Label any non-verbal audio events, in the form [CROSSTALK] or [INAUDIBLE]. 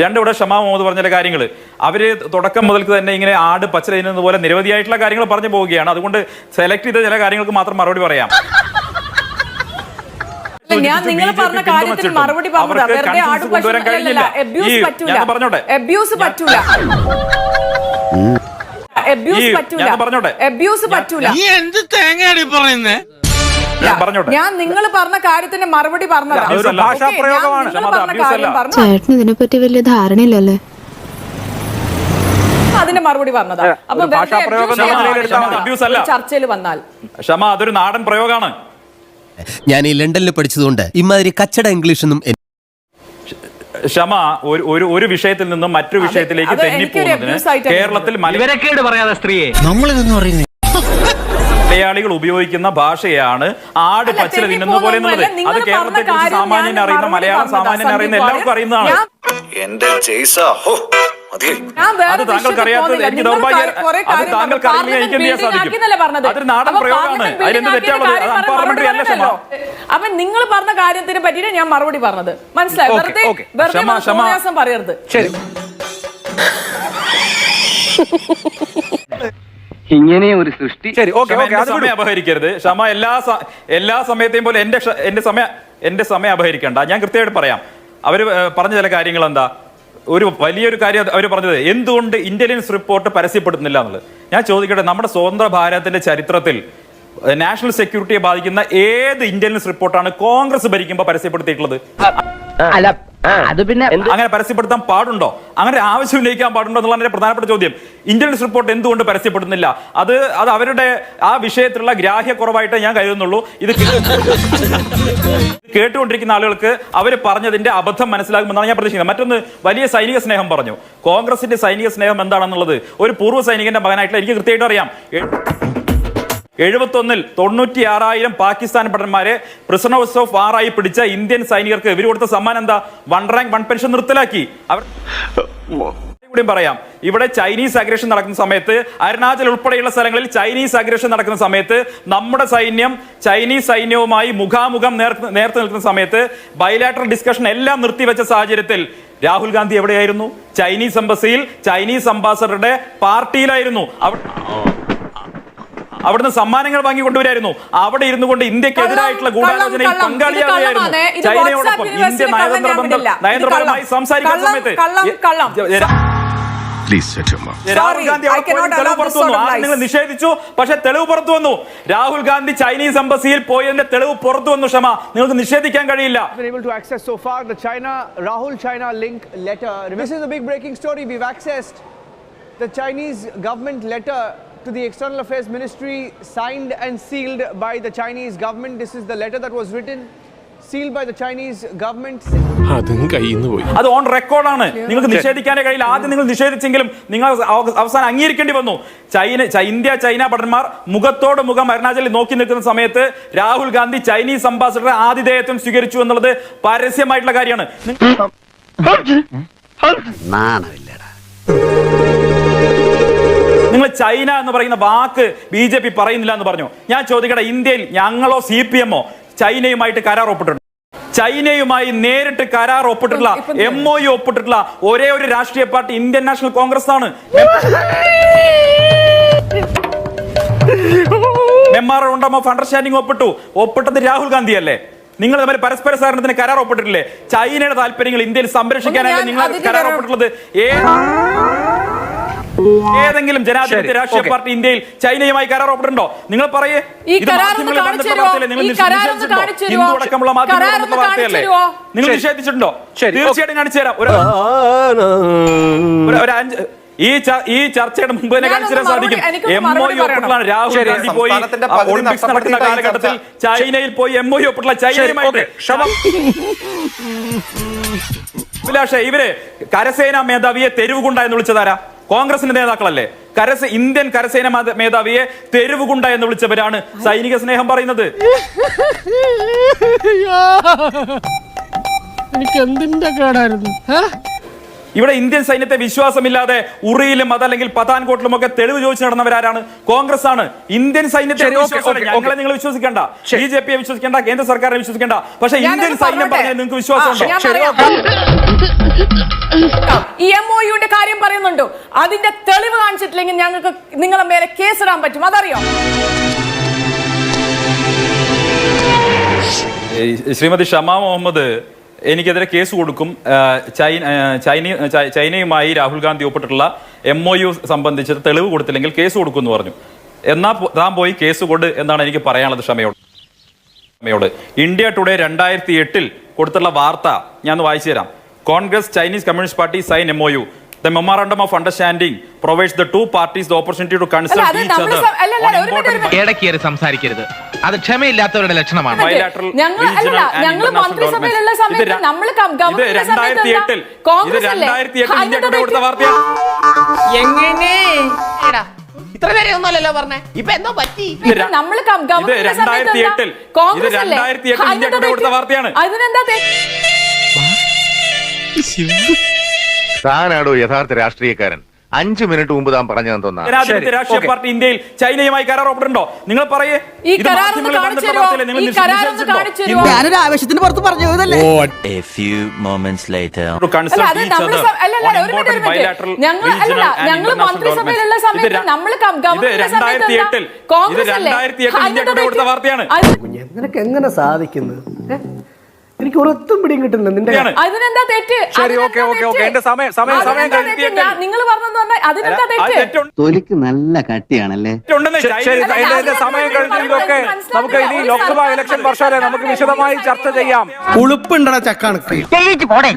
രണ്ടിവിടെ ഷമാ മുഹമ്മദ് പറഞ്ഞ കാര്യങ്ങൾ. അവർ തുടക്കം മുതൽക്ക് തന്നെ ഇങ്ങനെ ആട് പച്ച പോലെ നിരവധിയായിട്ടുള്ള കാര്യങ്ങൾ പറഞ്ഞു പോവുകയാണ്. അതുകൊണ്ട് സെലക്ട് ചെയ്ത ചില കാര്യങ്ങൾക്ക് മാത്രം മറുപടി പറയാം. ഞാൻ നിങ്ങൾ പറഞ്ഞ കാര്യത്തിന് മറുപടി പറഞ്ഞോട്ടെ? എബ്യൂസ് പറ്റൂല. അബ്യൂസ് പറ്റൂല? എബ്യൂസ് പറ്റൂല. എന്ത് തേങ്ങയാടി പറയുന്നേ? ഞാൻ നിങ്ങൾ പറഞ്ഞ കാര്യത്തിന്റെ മറുപടി പറഞ്ഞതാണ് ചേട്ടന് ഇതിനെപ്പറ്റി വലിയ ധാരണയില്ലല്ലേ? അതിന്റെ മറുപടി പറഞ്ഞതാ. അപ്പൊ. ചർച്ചയിൽ വന്നാൽ. ക്ഷമ അതൊരു നാടൻ പ്രയോഗമാണ്. ഞാൻ ഈ ലണ്ടനിൽ പഠിച്ചതുകൊണ്ട് ഇമാതിരി കച്ചട ഇംഗ്ലീഷൊന്നും ഒന്നും ക്ഷമ ഒരു ഒരു വിഷയത്തിൽ നിന്നും മറ്റൊരു വിഷയത്തിലേക്ക് തെന്നിപ്പോകുന്നതിന് കേരളത്തിൽ പറയാതെ സ്ത്രീയെ. നമ്മളിതെന്ന് പറയുന്നേ മലയാളികൾ ഉപയോഗിക്കുന്ന ഭാഷയാണ് ആട് പച്ചില തിന്നുന്ന പോലെ എന്നുള്ളത്. അത് കേരളത്തെ കുറിച്ച് സാമാന്യൻ അറിയുന്ന മലയാളം സാമാന്യൻ അറിയുന്ന എല്ലാവർക്കും. അറിയുന്നതാണ്. എന്റെ അത് താങ്കൾക്ക് അറിയാത്തത്. എനിക്ക് ദൗർഭാഗ്യം അത് താങ്കൾക്ക് പറഞ്ഞു. അറിയില്ലെങ്കിൽ എനിക്ക് എന്ത് ചെയ്യാൻ സാധിക്കും? പറഞ്ഞത്? അതൊരു നാടൻ പ്രയോഗമാണ്. അതിലെന്ത് തെറ്റാണുള്ളത് ആക്കിയ അത് കാര്യം പാർലമെന്ററി അല്ല ക്ഷമ അപ്പൊ നിങ്ങൾ പറഞ്ഞ കാര്യത്തിനെ പറ്റിയിട്ട് ഞാൻ മറുപടി പറഞ്ഞത്. മനസ്സിലായി? വെറുതെ. വെറുതെ പറയരുത്. ശരി. [LAUGHS] ഇങ്ങനെ ഒരു സൃഷ്ടി ശരി ഓക്കെ ഓക്കെ അത് സമയം അപഹരിക്കരുത്. ക്ഷമ എല്ലാ എല്ലാ സമയത്തെയും പോലെ എന്റെ എന്റെ സമയം എന്റെ സമയം അപഹരിക്കണ്ട. ഞാൻ കൃത്യമായിട്ട് പറയാം. അവർ പറഞ്ഞ ചില കാര്യങ്ങൾ എന്താ ഒരു വലിയൊരു കാര്യം അവർ പറഞ്ഞത് എന്തുകൊണ്ട് ഇന്റലിജൻസ് റിപ്പോർട്ട് പരസ്യപ്പെടുത്തുന്നില്ല എന്നുള്ളത്. ഞാൻ ചോദിക്കട്ടെ നമ്മുടെ സ്വതന്ത്ര ഭാരതത്തിന്റെ ചരിത്രത്തിൽ നാഷണൽ സെക്യൂരിറ്റിയെ ബാധിക്കുന്ന ഏത് ഇന്റലിജൻസ് റിപ്പോർട്ടാണ് കോൺഗ്രസ് ഭരിക്കുമ്പോൾ പരസ്യപ്പെടുത്തിയിട്ടുള്ളത്? അല്ല അത് പിന്നെ അങ്ങനെ പരസ്യപ്പെടുത്താൻ പാടുണ്ടോ? അങ്ങനെ ആവശ്യം ഉന്നയിക്കാൻ പാടുണ്ടോ എന്നുള്ള പ്രധാനപ്പെട്ട ചോദ്യം. ഇന്റലിജൻസ് റിപ്പോർട്ട് എന്തുകൊണ്ട് പരസ്യപ്പെടുന്നില്ല? അത് അത് അവരുടെ ആ വിഷയത്തിലുള്ള ഗ്രാഹ്യക്കുറവായിട്ട് ഞാൻ കരുതുന്നുള്ളൂ. ഇത് കേട്ടുകൊണ്ടിരിക്കുന്ന ആളുകൾക്ക് അവർ പറഞ്ഞതിന്റെ അബദ്ധം മനസ്സിലാകുമെന്നാണ് ഞാൻ പ്രതീക്ഷിക്കുന്നത്. മറ്റൊന്ന് വലിയ സൈനിക സ്നേഹം പറഞ്ഞു. കോൺഗ്രസിന്റെ സൈനിക സ്നേഹം എന്താണെന്നുള്ളത് ഒരു പൂർവ സൈനികന്റെ മകനായിട്ടുള്ള എനിക്ക് കൃത്യമായിട്ട് അറിയാം. എഴുപത്തൊന്നിൽ തൊണ്ണൂറ്റി ആറായിരം പാകിസ്ഥാൻ ഭടന്മാരെ പ്രിസണേഴ്സ് ഓഫ് വാറായി പിടിച്ച ഇന്ത്യൻ സൈനികർക്ക് ഇവർ കൊടുത്ത സമ്മാനം എന്താ? വൺ റാങ്ക് വൺ പെൻഷൻ നിർത്തലാക്കി. അവർ കൂടിയും പറയാം. ഇവിടെ ചൈനീസ് അഗ്രഷൻ നടക്കുന്ന സമയത്ത് അരുണാചൽ ഉൾപ്പെടെയുള്ള സ്ഥലങ്ങളിൽ ചൈനീസ് അഗ്രഷൻ നടക്കുന്ന സമയത്ത് നമ്മുടെ സൈന്യം ചൈനീസ് സൈന്യവുമായി മുഖാമുഖം നേർത്ത് നിൽക്കുന്ന സമയത്ത് ബയലാറ്ററൽ ഡിസ്കഷൻ എല്ലാം നിർത്തിവെച്ച സാഹചര്യത്തിൽ രാഹുൽ ഗാന്ധി എവിടെയായിരുന്നു? Chinese എംബസിയിൽ Chinese അംബാസഡറുടെ പാർട്ടിയിലായിരുന്നു. അവർ അവിടുന്ന് സമ്മാനങ്ങൾ വാങ്ങി കൊണ്ടുവരായിരുന്നു അവിടെ ഇരുന്നു കൊണ്ട് ഇന്ത്യക്കെതിരായിട്ടുള്ള ഗൂഢാലോചനയിൽ പങ്കാളിയാവുകയായിരുന്നു. ചൈനയോടൊപ്പം ഇന്ത്യ നയതന്ത്ര ബന്ധം നയതന്ത്രപരമായി സംസാരിക്കുന്ന സമയത്ത് രാഹുൽ ഗാന്ധി തെളിവ് പുറത്തു വന്നു. നിങ്ങൾ നിഷേധിച്ചു. പക്ഷെ തെളിവ് പുറത്തു വന്നു. രാഹുൽ ഗാന്ധി ചൈനീസ് എംബസിയിൽ പോയതിന്റെ തെളിവ് പുറത്തു വന്നു ക്ഷമ. നിങ്ങൾക്ക് നിഷേധിക്കാൻ കഴിയില്ല. A big breaking story. We've accessed the Chinese government letter to the External Affairs Ministry, signed and sealed by the Chinese government. This is the letter that was written, sealed by the Chinese government. അതും കയ്യിൽ നിന്ന് പോയി. അത് on റെക്കോർഡാണ് നിങ്ങൾക്ക് നിഷേധിക്കാനേ കഴിയില്ല. ആദ്യം നിങ്ങൾ നിഷേധിച്ചെങ്കിലും നിങ്ങൾ അവസാനം അംഗീകരിക്കേണ്ടി വന്നു. ചൈന ഇന്ത്യ ചൈന ഭടന്മാർ മുഖത്തോട് മുഖം അരുണാചലിൽ നോക്കി നിൽക്കുന്ന സമയത്ത് രാഹുൽ ഗാന്ധി ചൈനീസ് അംബാസഡർ ആതിഥേയത്വം സ്വീകരിച്ചു എന്നുള്ളത് പരസ്യമായിട്ടുള്ള കാര്യമാണ്. നിങ്ങൾ- നിങ്ങൾ ചൈന എന്ന് പറയുന്ന വാക്ക് ബി ജെ പി പറയുന്നില്ല എന്ന് പറഞ്ഞു. ഞാൻ ചോദിക്കട്ടെ ഇന്ത്യയിൽ ഞങ്ങളോ സി പി എമ്മോ ചൈനയുമായിട്ട് കരാർ ഒപ്പിട്ടുണ്ട് ചൈനയുമായി നേരിട്ട് കരാർ ഒപ്പിട്ടിട്ടുള്ള എം ഒ യു ഒപ്പിട്ടിട്ടുള്ള ഒരേ ഒരു രാഷ്ട്രീയ പാർട്ടി ഇന്ത്യൻ നാഷണൽ കോൺഗ്രസ് ആണ് മെമ്മോറണ്ടം അണ്ടർസ്റ്റാൻഡിംഗ് ഒപ്പിട്ടു. ഒപ്പിട്ടത് രാഹുൽ ഗാന്ധി അല്ലേ നിങ്ങൾ തമ്മിൽ പരസ്പര സഹകരണത്തിന് കരാർ ഒപ്പിട്ടിട്ടില്ലേ? ചൈനയുടെ താല്പര്യങ്ങൾ ഇന്ത്യയിൽ സംരക്ഷിക്കാനായിട്ട് നിങ്ങൾ കരാർ ഒപ്പിട്ടുള്ളത് ഏത് ഏതെങ്കിലും ജനാധിപത്യ രാഷ്ട്രീയ പാർട്ടി ഇന്ത്യയിൽ ചൈനയുമായി കരാർ ഒപ്പിട്ടുണ്ടോ നിങ്ങൾ പറയേ. ഈ ഇത് കരാർ ഒന്ന് മാധ്യമങ്ങളിൽ വന്നിട്ടുള്ള വാർത്തയല്ലേ? നിങ്ങൾ ഈ കരാർ ഒന്ന് നിഷേധിച്ചിട്ടുണ്ടോ? ഹിന്ദു അടക്കമുള്ള മാധ്യമങ്ങളിൽ വന്നിട്ടുള്ള വാർത്തയല്ലേ? നിങ്ങൾ. നിഷേധിച്ചിട്ടുണ്ടോ? ശരി, തീർച്ചയായിട്ടും കാണിച്ചു തരാം. ഒരു അഞ്ച് ഈ ഈ ചർച്ചയുടെ മുമ്പ് തന്നെ കാണിച്ചു തരാൻ സാധിക്കും. എം ഒ യു ഒപ്പിട്ടുള്ളതാണ് രാഹുൽ ഗാന്ധി പോയി ഒളിമ്പിക്സ് നടക്കുന്ന കാലഘട്ടത്തിൽ ചൈനയിൽ പോയി എം ഒ യു ഒപ്പിട്ടുള്ള ചൈനയുമായിട്ട്. ക്ഷമ. അഭിലാഷേ ഇവർ കരസേനാ മേധാവിയെ തെരുവുകൊണ്ട എന്ന് വിളിച്ചതാരാ? കോൺഗ്രസിന്റെ നേതാക്കളല്ലേ? കരസ ഇന്ത്യൻ കരസേന മേധാവിയെ തെരുവുകുണ്ട എന്ന് വിളിച്ചവരാണ്. സൈനിക സ്നേഹം പറയുന്നത്. എനിക്ക് എന്തിന്റെ കേടായിരുന്നു? ഇവിടെ ഇന്ത്യൻ സൈന്യത്തെ വിശ്വാസമില്ലാതെ ഉറിയിലും അതല്ലെങ്കിൽ പത്താൻകോട്ടിലും ഒക്കെ തെളിവ് ചോദിച്ചു നടന്നവരാരാണ്? കോൺഗ്രസ് ആണ് ഇന്ത്യൻ സൈന്യത്തെ ഞങ്ങളെ നിങ്ങൾ വിശ്വസിക്കേണ്ട. ബി ജെ പിയെ വിശ്വസിക്കേണ്ട കേന്ദ്ര സർക്കാരിനെ വിശ്വസിക്കേണ്ട. പക്ഷെ ഇന്ത്യൻ സൈന്യം? പറഞ്ഞാൽ നിങ്ങൾക്ക് വിശ്വാസമുണ്ടോ. ഈ എം ഒ യുടെ കാര്യം പറയുന്നുണ്ടോ. അതിന്റെ തെളിവ് കാണിച്ചിട്ടില്ലെങ്കിൽ ഞങ്ങൾക്ക് നിങ്ങളെ മേലെ കേസിടാൻ പറ്റും. അതറിയോ? ശ്രീമതി ഷമാ മുഹമ്മദ് എനിക്കെതിരെ കേസ് കൊടുക്കും. ചൈന ചൈനയുമായി രാഹുൽ ഗാന്ധി ഒപ്പിട്ടിട്ടുള്ള എം ഒ യു സംബന്ധിച്ച് തെളിവ് കൊടുത്തില്ലെങ്കിൽ കേസ് കൊടുക്കും എന്ന് പറഞ്ഞു. എന്നാ താൻ പോയി കേസ് കൊണ്ട് എന്നാണ് എനിക്ക് പറയാനുള്ളത് ക്ഷമയോട് ക്ഷമയോട് ഇന്ത്യ ടുഡേ രണ്ടായിരത്തി എട്ടിൽ കൊടുത്തുള്ള വാർത്ത ഞാൻ വായിച്ചു തരാം. Congress Chinese Communist party sign M O U the memorandum of understanding provides the two parties the opportunity അല്ല, അത് സം- അല്ല, അല്ല, ഒരു ഇടയ്ക്കേറി സംസാരിക്കരുത്. അത് ക്ഷമയില്ലാത്തവരുടെ ലക്ഷണമാണ്. bilateral, ഞങ്ങൾ regional and ഞങ്ങൾ international മന്ത്രിസഭയിലുള്ള. സമയത്ത് ര- നമ്മൾ ഇത് ഗവൺമെന്റിന്റെ സമയത്ത് രണ്ടായിരത്തി എട്ടിൽ എന്താ? ഇത് കോൺഗ്രസ് അല്ലേ? രണ്ടായിരത്തി എട്ടിൽ ഇന്ത്യ അതിന്റെ ടുഡേ കൊടുത്ത തെറ്റ്. വാർത്തയാണ് ഇത്ര നേരമൊന്നുമല്ലല്ലോ പറഞ്ഞേ. ഇപ്പൊ എന്തോ പറ്റി? ഇത് ര- നമ്മൾ ഇത് ഇത് കോൺഗ്രസ് ഇന്ത്യ അതിനെന്താ ടുഡേ കൊടുത്ത വാർത്തയാണ്. അതിനെന്താ തെറ്റ്? താനാടോ യഥാർത്ഥ രാഷ്ട്രീയക്കാരൻ അഞ്ചു മിനിറ്റ് മുമ്പ് താൻ ജനാധിപത്യ ശരി, രാഷ്ട്രീയ ഓക്കേ. പാർട്ടി ഇന്ത്യയിൽ ചൈനയുമായി കരാർ ഒപ്പിട്ടുണ്ടോ നിങ്ങൾ പറയേ ഈ ഇത് കരാർ ഒന്ന് കാണിച്ചു തരുമോ? നിങ്ങൾ ഈ കരാർ ഒന്ന് നിഷേധിച്ചിട്ടുണ്ടോ? കാണിച്ചു തരുമോ? ഞാനൊരു ആവേശത്തിന് പുറത്ത് പറഞ്ഞു പോയതല്ലേ A few moments later. To consult അല്ല, അത് each നമ്മൾ other സ- അല്ല, അല്ല, on ഒരു മിനിറ്റ്, ഒരു മിനിറ്റ്. bilateral, ഞങ്ങൾ- regional അല്ലല്ല, and ഞങ്ങൾ international മന്ത്രിസഭയിലുള്ള. സമയത്ത് ഇത് ര- നമ്മൾ ക- ഇത് ഗവൺമെന്റിന്റെ സമയത്ത് എന്താ? എട്ടിൽ ഇത് കോൺഗ്രസ് അല്ലേ? രണ്ടായിരത്തി എട്ടിൽ ഇന്ത്യ അതിനെന്താ ടുഡേ കൊടുത്ത വാർത്തയാണ് അത് നിനക്ക് എങ്ങനെ സാധിക്കുന്നത് എനിക്ക് ഒരൊത്തും പിടിയും കിട്ടുന്നില്ല നിന്റെ അതിനെന്താ തെറ്റ്? ശരി, ഓക്കെ ഓക്കെ ഓക്കെ. എന്റെ സമയം- സമയം- സമയം അതിനെന്താ കഴിഞ്ഞു. തെറ്റ്? ഞാൻ- നിങ്ങൾ പറഞ്ഞെന്ന് പറഞ്ഞാൽ അതിനെന്താ തെറ്റ്? തൊലിക്ക് നല്ല കട്ടിയാണല്ലേ? തെറ്റുണ്ടെന്നേ. ശരി, ശരി എന്റെ എന്റെ സമയം കഴിഞ്ഞൊക്കെ നമുക്ക് ഇനി ലോക്സഭാ ഇലക്ഷൻ വർഷമല്ലേ നമുക്ക് വിശദമായി ചർച്ച ചെയ്യാം. ഉളുപ്പുണ്ടടാ ചക്കാണ് പോടേ.